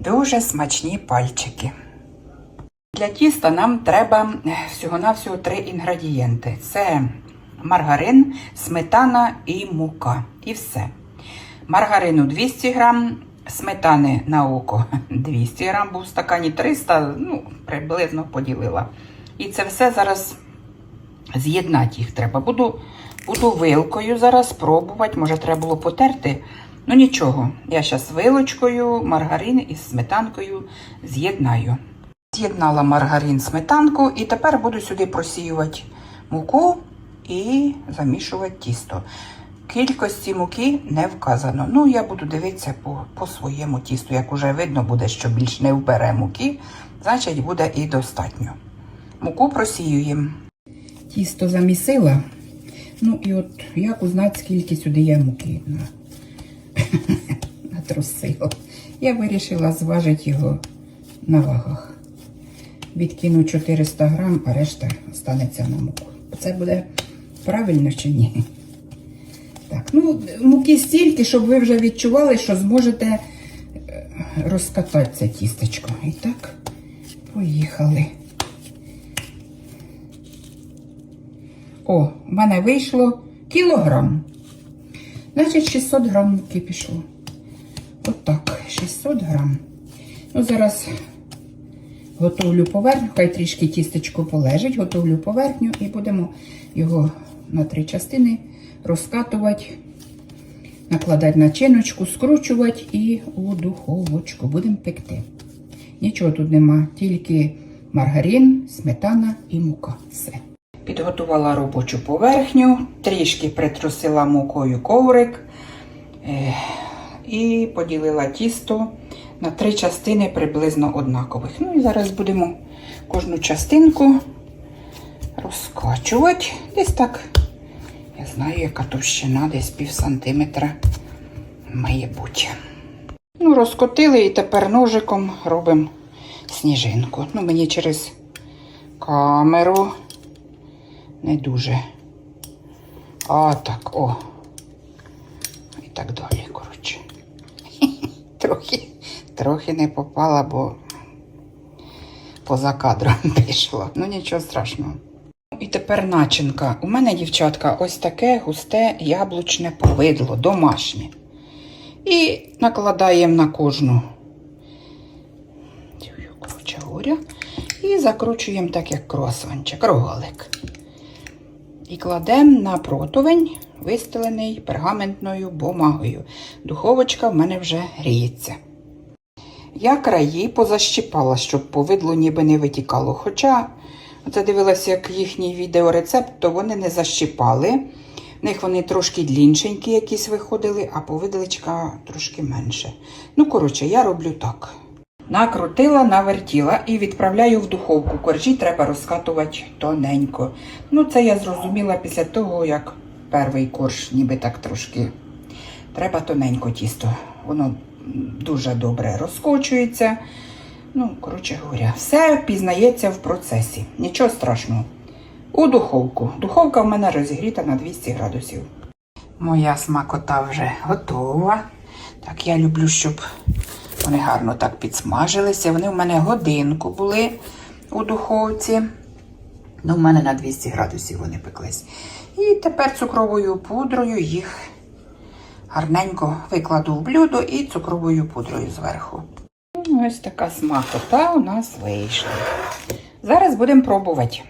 Дуже смачні пальчики. Для тіста нам треба е, всього-навсього три інгредієнти: це маргарин, сметана і мука. І все. Маргарину 200 грам, сметани на око 200 грам, був в стакані 300, ну, приблизно поділила. І це все зараз з'єднати їх треба. Буду, буду вилкою зараз пробувати. Може, треба було потерти. Ну нічого, я зараз вилочкою, маргарин із сметанкою з'єднаю. З'єднала маргарин сметанку і тепер буду сюди просіювати муку і замішувати тісто. Кількості муки не вказано. Ну, я буду дивитися по, по своєму тісту. Як уже видно буде, що більш не вбере муки, значить буде і достатньо. Муку просіюємо. Тісто замісила. Ну і от як узнати, скільки сюди є муки. Натрусила. Я вирішила зважити його на вагах. Відкину 400 грам, а решта останеться на муку. Це буде правильно чи ні? Так, ну, муки стільки, щоб ви вже відчували, що зможете е, розкатати це тістечко. І так, поїхали. О, в мене вийшло кілограм. Значить, 600 грам муки пішло. Отак, 600 грам. Ну, зараз готовлю поверхню, хай трішки тістечко полежить, готовлю поверхню і будемо його на три частини розкатувати, накладати начиночку, скручувати і у духовочку будемо пекти. Нічого тут нема, тільки маргарин, сметана і мука. Все. Підготувала робочу поверхню, трішки притрусила мукою коврик е, і поділила тісто на три частини приблизно однакових. Ну і зараз будемо кожну частинку розкачувати. Десь так, я знаю, яка товщина, десь пів сантиметра має бути. Ну, розкотили і тепер ножиком робимо сніжинку. Ну, мені через камеру не дуже. А так, о. І так далі, коротше. Трохи, трохи не попала, бо поза кадром пішло. Ну, нічого страшного. І тепер начинка. У мене, дівчатка, ось таке густе яблучне повидло, домашнє. І накладаємо на кожну цю, коротше говоря, і закручуємо так, як круасанчик, рогалик. І кладемо на противень, вистелений пергаментною бумагою. Духовочка в мене вже гріється. Я краї позащіпала, щоб повидло ніби не витікало. Хоча, оце дивилася, як їхній відеорецепт, то вони не защіпали. В них вони трошки дліншенькі якісь виходили, а повидличка трошки менше. Ну, коротше, я роблю так. Накрутила, навертіла і відправляю в духовку. Коржі треба розкатувати тоненько. Ну, це я зрозуміла після того, як перший корж ніби так трошки. Треба тоненько тісто. Воно дуже добре розкочується. Ну, коротше говоря, все пізнається в процесі. Нічого страшного. У духовку. Духовка в мене розігріта на 200 градусів. Моя смакота вже готова. Так, я люблю, щоб вони гарно так підсмажилися. Вони в мене годинку були у духовці. Ну, в мене на 200 градусів вони пеклись. І тепер цукровою пудрою їх гарненько викладу в блюдо і цукровою пудрою зверху. Ось така смакота у нас вийшла. Зараз будемо пробувати.